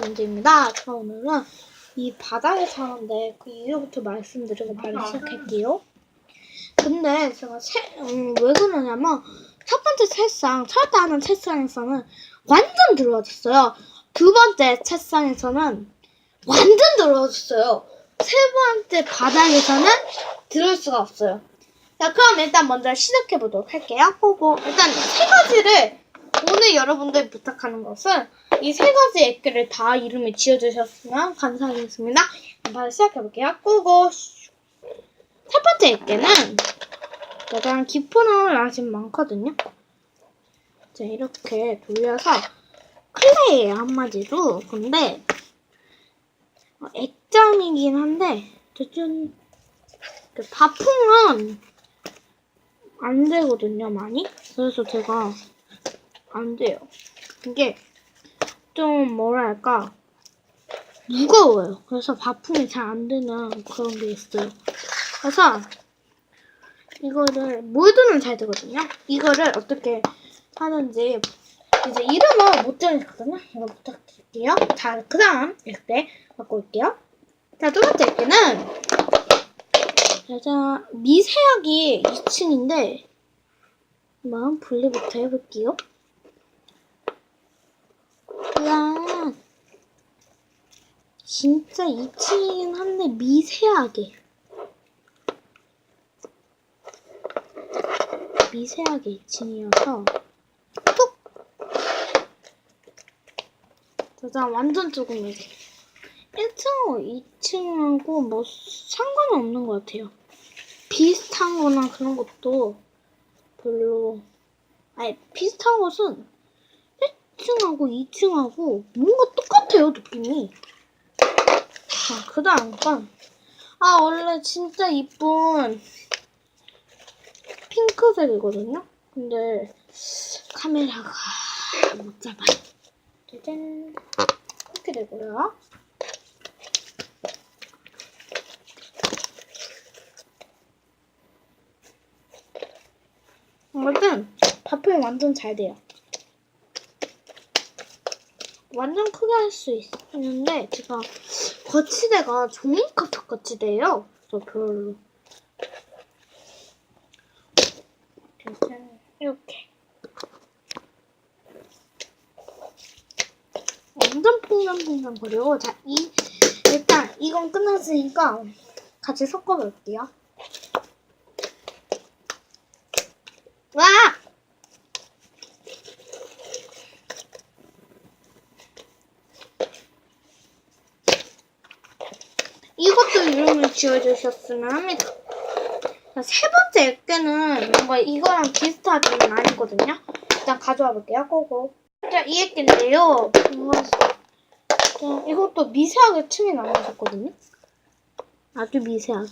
문제입니다. 저 오늘은 이 바닥에 사는데 그 이유부터 말씀드리고 바로 시작할게요. 근데 제가 세, 음, 왜 그러냐면 첫 번째 책상, 첫째 하는 책상에서는 완전 들어와졌어요. 두 번째 책상에서는 완전 들어와졌어요. 세 번째 바닥에서는 들어올 수가 없어요. 자, 그럼 일단 먼저 시작해 보도록 할게요. 보고 일단 세 가지를 오늘 여러분들 부탁하는 것은 이 세 가지 액기를 다 이름을 지어주셨으면 감사하겠습니다. 바로 시작해 볼게요. 고고. 첫 번째 액기는 가장 깊은 아직 많거든요. 자, 이렇게 돌려서 클레이예요 한마디로. 근데 어, 액정이긴 한데 저좀 그 바풍은 안 되거든요 많이. 그래서 제가 안 돼요. 이게 좀 뭐랄까 무거워요. 그래서 바풍이 잘 안 되는 그런 게 있어요. 그래서 이거를 몰드는 잘 되거든요. 이거를 어떻게 하는지 이제 이름은 못 정했거든요. 이거 부탁드릴게요. 자, 그 다음 이때 갖고 올게요. 자, 두 번째 때는 짜잔 미세하게 2층인데 한번 분리부터 해볼게요. 야 진짜 2층이긴 한데 미세하게. 미세하게 2층이어서 톡 짜잔 완전 조금이지 1층하고 2층하고 뭐 상관은 없는 것 같아요. 비슷한 거나 그런 것도 별로. 아니 비슷한 것은 1층하고 2층하고 뭔가 똑같아요 느낌이 자, 그 다음 건 아, 원래 진짜 이쁜 핑크색이거든요? 근데 카메라가 못 잡아요. 짜잔. 이렇게 되고요. 아무튼 바풍이 완전 잘 돼요. 완전 크게 할 수 있는데 제가 거치대가 종이컵 거치대예요. 그래서 별로 이렇게 완전 퐁당퐁당 거리고 자, 이 일단 이건 끝났으니까 같이 섞어볼게요. 와! 이것도 이름을 지어주셨으면 합니다. 자, 세 번째 액계는 뭔가 이거랑 비슷하지는 아니거든요. 일단 가져와 볼게요. 고고. 자, 이 액계인데요. 뭔가 자, 이것도 미세하게 층이 나눠졌거든요. 아주 미세하게.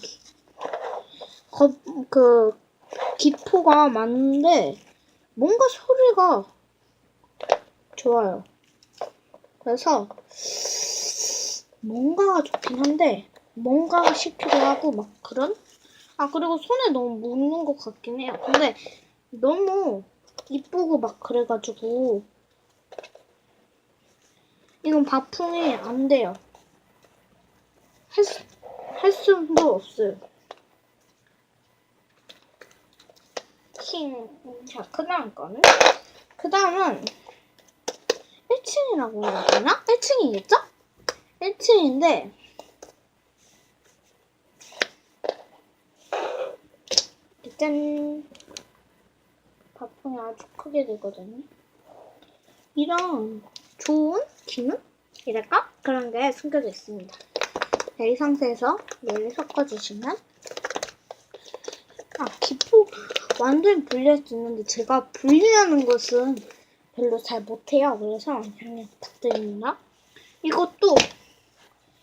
거, 그 기포가 많은데 뭔가 소리가 좋아요. 그래서 뭔가가 좋긴 한데 뭔가가 싫기도 하고 막 그런 아 그리고 손에 너무 묻는 것 같긴 해요 근데 너무 이쁘고 막 그래가지고 이건 바풍이 안 돼요 할, 수, 할 수도 없어요 킹. 자, 그 다음 거는? 그 다음은 1층이라고 해야 되나? 1층이겠죠? 1층인데 짠 바풍이 아주 크게 되거든요. 이런 좋은 기능 이랄까? 그런 게 숨겨져 있습니다. 자, 이 상태에서 얘를 섞어주시면 아 기포 완전히 분리할 수 있는데 제가 분리하는 것은 별로 잘 못해요. 그래서 그냥 부탁드립니다. 이것도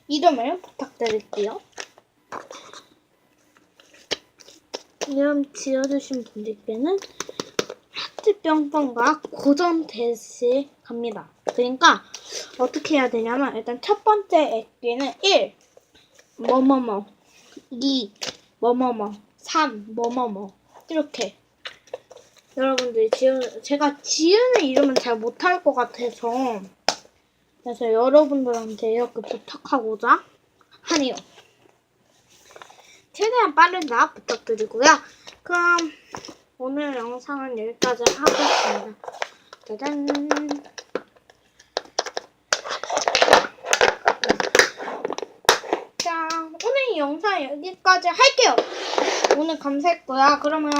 이름을 부탁드릴게요. 이름 지어주신 분들께는 하트 뿅뿅과 고정 대시 갑니다. 그러니까 어떻게 해야 되냐면 일단 첫 번째 액기는 1 뭐뭐뭐 2 뭐뭐뭐 3 뭐뭐뭐 이렇게 여러분들이 지은 제가 지으는 이름은 잘 못할 것 같아서 그래서 여러분들한테 이렇게 부탁하고자 하네요. 최대한 빠르다 부탁드리고요. 그럼 오늘 영상은 여기까지 하겠습니다. 짜잔. 자, 오늘 이 영상 여기까지 할게요. 오늘 감사했고요. 그러면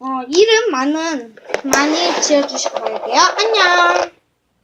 어, 이름 많은 많이 지어주시고 갈게요. 안녕.